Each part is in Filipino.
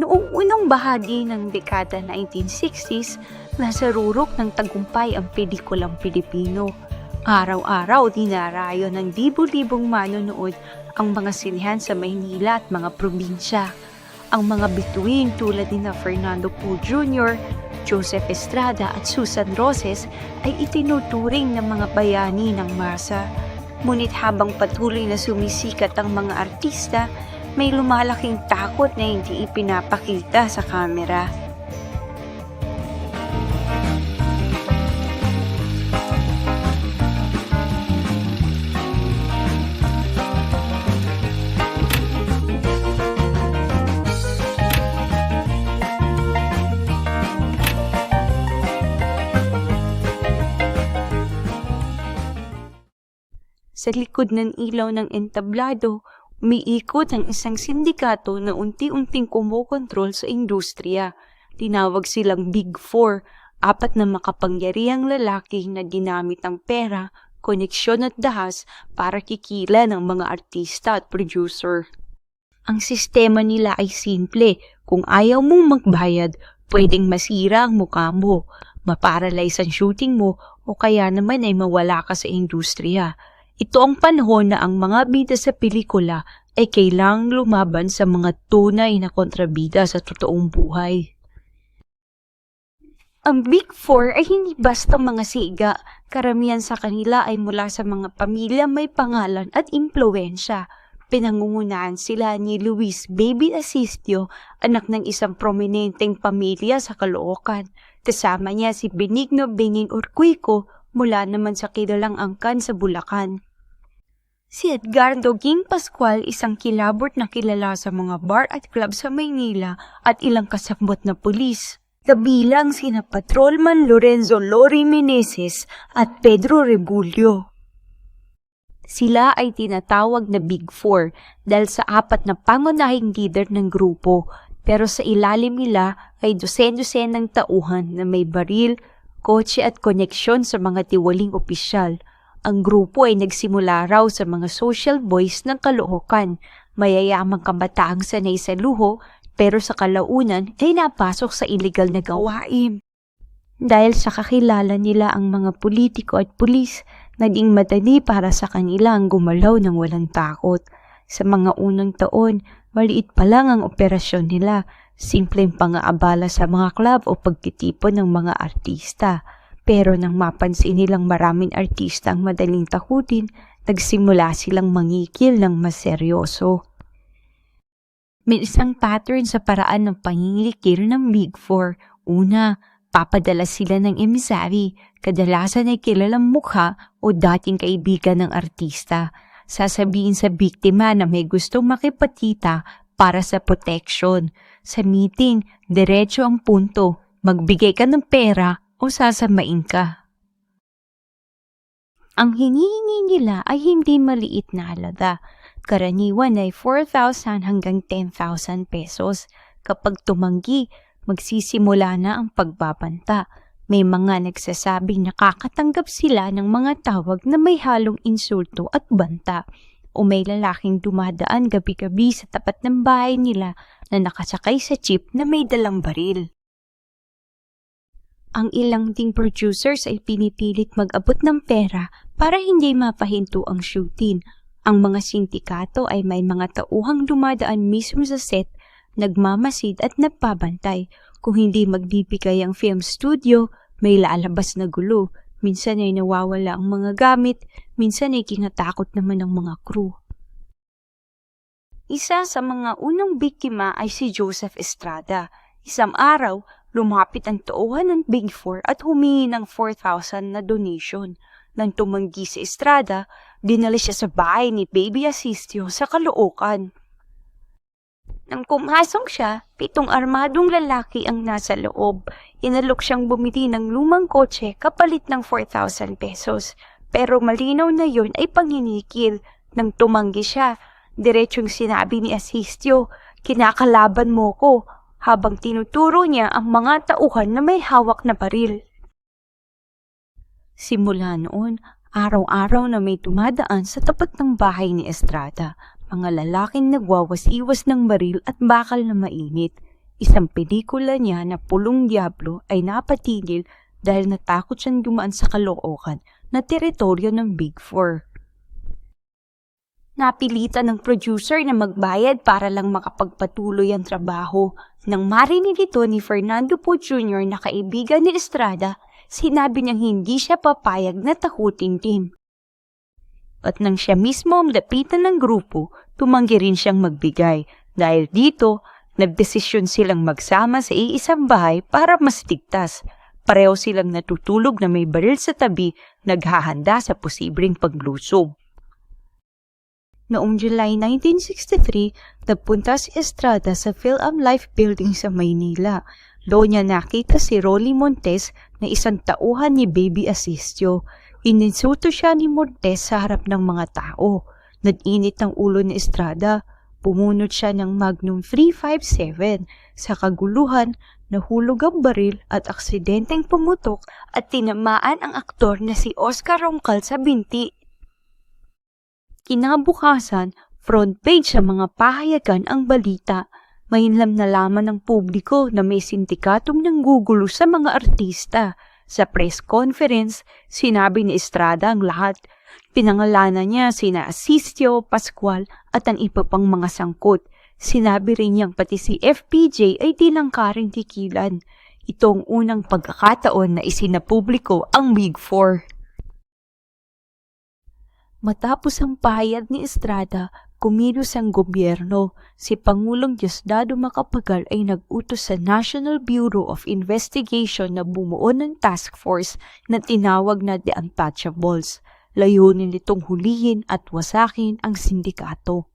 Noong unang bahagi ng dekada 1960s, nasa rurok ng tagumpay ang pelikulang Pilipino. Araw-araw dinarayo ng libu-libong manonood ang mga sinehan sa Maynila at mga probinsya. Ang mga bituin tulad ni na Fernando Poe Jr., Joseph Estrada at Susan Roses ay itinuturing ng mga bayani ng masa. Ngunit habang patuloy na sumisikat ang mga artista, may lumalaking takot na hindi ipinapakita sa kamera. Sa likod ng ilaw ng entablado, umiikot ang isang sindikato na unti-unting kumokontrol sa industriya. Tinawag silang Big Four, apat na makapangyarihang lalaki na ginamit ang pera, koneksyon at dahas para kikila ng mga artista at producer. Ang sistema nila ay simple. Kung ayaw mong magbayad, pwedeng masira ang mukha mo, maparalyze ang shooting mo, o kaya naman ay mawala ka sa industriya. Ito ang panahon na ang mga bida sa pelikula ay kailangang lumaban sa mga tunay na kontrabida sa totoong buhay. Ang Big Four ay hindi basta mga siga. Karamihan sa kanila ay mula sa mga pamilya may pangalan at impluensya. Pinangungunahan sila ni Luis Baby Asistio, anak ng isang prominenteng pamilya sa Caloocan. Kasama niya si Benigno Benin Urquico mula naman sa kilalang angkan sa Bulacan. Si Edgardo Ging Pascual isang kilabot na kilala sa mga bar at club sa Maynila at ilang kasabot na pulis. Kabilang sina Patrolman Lorenzo Lori Meneses at Pedro Rebulyo. Sila ay tinatawag na Big Four dahil sa apat na pangunahing leader ng grupo pero sa ilalim nila ay dosen-dosen ng tauhan na may baril, kotse at koneksyon sa mga tiwaling opisyal. Ang grupo ay nagsimula raw sa mga social boys ng Caloocan, mayayamang kabataang sanay sa luho pero sa kalaunan ay napasok sa illegal na gawain. Dahil sa kakilala nila ang mga politiko at pulis, naging madali para sa kanila ang gumalaw ng walang takot. Sa mga unang taon, maliit pa lang ang operasyon nila, simpleng pangaabala sa mga club o pagtitipon ng mga artista. Pero nang mapansin nilang maraming artista ang madaling takutin, nagsimula silang mangikil ng mas seryoso. May isang pattern sa paraan ng pangingilikil ng Big Four. Una, papadala sila ng emisary, kadalasan ay kilalang mukha o dating kaibigan ng artista. Sasabihin sa biktima na may gustong makipatita para sa protection. Sa meeting, diretso ang punto, magbigay ka ng pera o sasamain ka. Ang hinihingi nila ay hindi maliit na halaga. Karaniwan ay 4,000 hanggang 10,000 pesos. Kapag tumanggi, magsisimula na ang pagbabanta. May mga nagsasabing nakakatanggap sila ng mga tawag na may halong insulto at banta. O may lalaking dumadaan gabi-gabi sa tapat ng bahay nila na nakasakay sa jeep na may dalang baril. Ang ilang ding producers ay pinipilit mag-abot ng pera para hindi mapahinto ang shooting. Ang mga sindikato ay may mga tauhang dumadaan mismo sa set, nagmamasid at nagpabantay. Kung hindi magbibigay ang film studio, may lalabas na gulo. Minsan ay nawawala ang mga gamit, minsan ay kinatakot naman ng mga crew. Isa sa mga unang biktima ay si Joseph Estrada. Isang araw, lumapit ang tauhan ng Big Four at humingi ng 4,000 na donation. Nang tumanggi si Estrada, dinala siya sa bahay ni Baby Asistio sa Caloocan. Nang pumasok siya, pitong armadong lalaki ang nasa loob. Inalok siyang bumili ng lumang kotse kapalit ng 4,000 pesos. Pero malinaw na yon ay panghinikil. Nang tumanggi siya, diretsong sinabi ni Asistio, kinakalaban mo ko, habang tinuturo niya ang mga tauhan na may hawak na baril. Simula noon, araw-araw na may tumadaan sa tapat ng bahay ni Estrada, mga lalaking nagwawas-iwas ng baril at bakal na mainit. Isang pelikula niya na Pulong Diablo ay napatigil dahil natakot siyang dumaan sa Caloocan na teritoryo ng Big Four. Napilitan ng producer na magbayad para lang makapagpatuloy ang trabaho. Nang marinig ito ni Fernando Po Jr. na kaibigan ni Estrada, sinabi niyang hindi siya papayag na takutin Tim. At nang siya mismo ang lapitan ng grupo, tumanggi rin siyang magbigay. Dahil dito, nagdesisyon silang magsama sa iisang bahay para mas ligtas. Pareho silang natutulog na may baril sa tabi, naghahanda sa posibleng paglusob. Noong July 1963, nagpunta si Estrada sa PhilAm Life Building sa Maynila. Doon niya nakita si Rolly Montes na isang tauhan ni Baby Asistio. Ininsulto siya ni Montes sa harap ng mga tao. Nag-init ang ulo ni Estrada. Pumunot siya ng Magnum 357. Sa kaguluhan, nahulog ang baril at aksidenteng pumutok at tinamaan ang aktor na si Oscar Roncal sa binti. Kinabukasan, front page sa mga pahayagan ang balita. Mainlam na laman ng publiko na may sindikatong nanggugulo sa mga artista. Sa press conference, sinabi ni Estrada ang lahat. Pinangalanan niya sina Asistio, Pascual at ang iba pang mga sangkot. Sinabi rin niyang pati si FPJ ay tinangkaring tikilan. Ito ang unang pagkakataon na isinapubliko ang Big Four. Matapos ang pahayag ni Estrada, kumilos ang gobyerno. Si Pangulong Diosdado Macapagal ay nag-utos sa National Bureau of Investigation na bumuo ng task force na tinawag na The Untouchables. Layunin nitong hulihin at wasakin ang sindikato.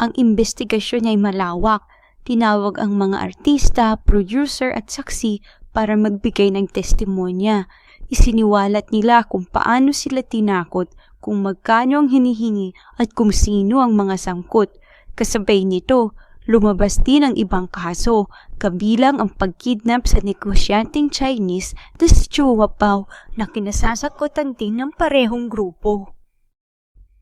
Ang investigasyon ay malawak. Tinawag ang mga artista, producer at saksi para magbigay ng testimonya. Isiniwalat nila kung paano sila tinakot, kung magkano ang hinihingi at kung sino ang mga sangkot. Kasabay nito, lumabas din ang ibang kaso, kabilang ang pagkidnap sa negosyanteng Chinese na si Chua Pao na kinasasakotan din ng parehong grupo.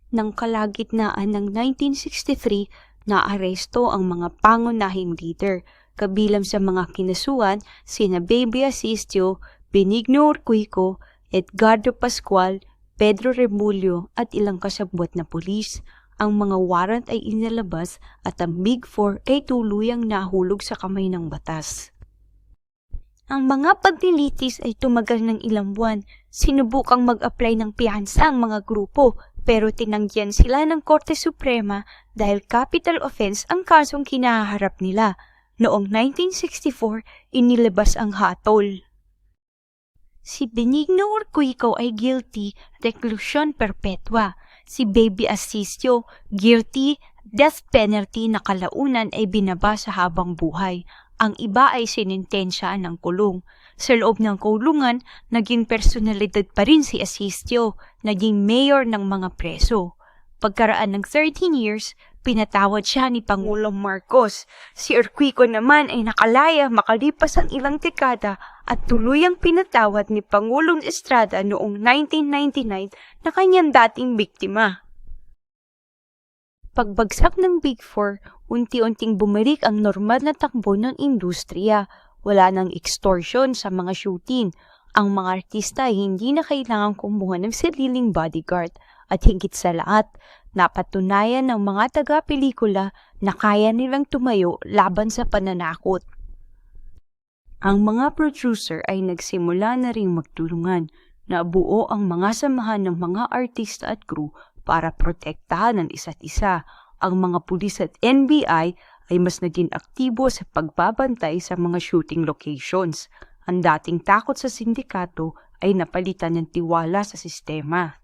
Nang kalagitnaan ng 1963, naaresto ang mga pangunahing leader, kabilang sa mga kinasuan sina Baby Asistio, Benigno Urquico, Edgardo Pascual, Pedro Remulyo at ilang kasabwat na pulis. Ang mga warrant ay inalabas at ang Big Four ay tuluyang nahulog sa kamay ng batas. Ang mga paglilitis ay tumagal ng ilang buwan. Sinubukang mag-apply ng piyansa ang mga grupo pero tinanggihan sila ng Korte Suprema dahil capital offense ang kasong kinaharap nila. Noong 1964, inilabas ang hatol. Si Benigno Urquico ay guilty, reclusion perpetua. Si Baby Asistio, guilty, death penalty na kalaunan ay binaba sa habang buhay. Ang iba ay sinintensya ng kulong. Sa loob ng kulungan, naging personalidad pa rin si Asistio, naging mayor ng mga preso. Pagkaraan ng 13 years, pinatawad siya ni Pangulong Marcos. Si Urquico naman ay nakalaya makalipas ang ilang dekada at tuluyang pinatawad ni Pangulong Estrada noong 1999 na kanyang dating biktima. Pagbagsak ng Big Four, unti-unting bumalik ang normal na takbo ng industriya. Wala nang extortion sa mga shooting. Ang mga artista ay hindi na kailangang kumuha ng sariling bodyguard. At higit sa lahat, napatunayan ng mga taga-pelikula na kaya nilang tumayo laban sa pananakot. Ang mga producer ay nagsimula na ring magtulungan na buo ang mga samahan ng mga artista at crew para protektahan ang isa't isa. Ang mga pulis at NBI ay mas naging aktibo sa pagbabantay sa mga shooting locations. Ang dating takot sa sindikato ay napalitan ng tiwala sa sistema.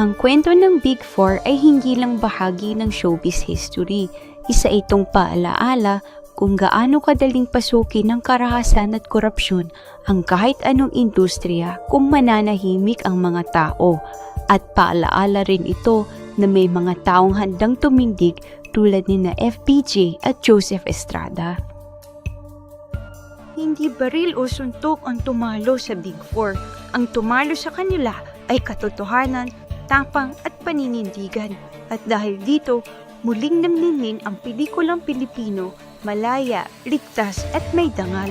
Ang kwento ng Big Four ay hindi lang bahagi ng showbiz history. Isa itong paalaala kung gaano kadaling pasukin ng karahasan at korupsyon ang kahit anong industriya kung mananahimik ang mga tao. At paalaala rin ito na may mga taong handang tumindig tulad ni na FPJ at Joseph Estrada. Hindi baril o suntok ang tumalo sa Big Four. Ang tumalo sa kanila ay katotohanan, tapang at paninindigan. At dahil dito, muling namninin ang pelikulang Pilipino, malaya, ligtas at may dangal.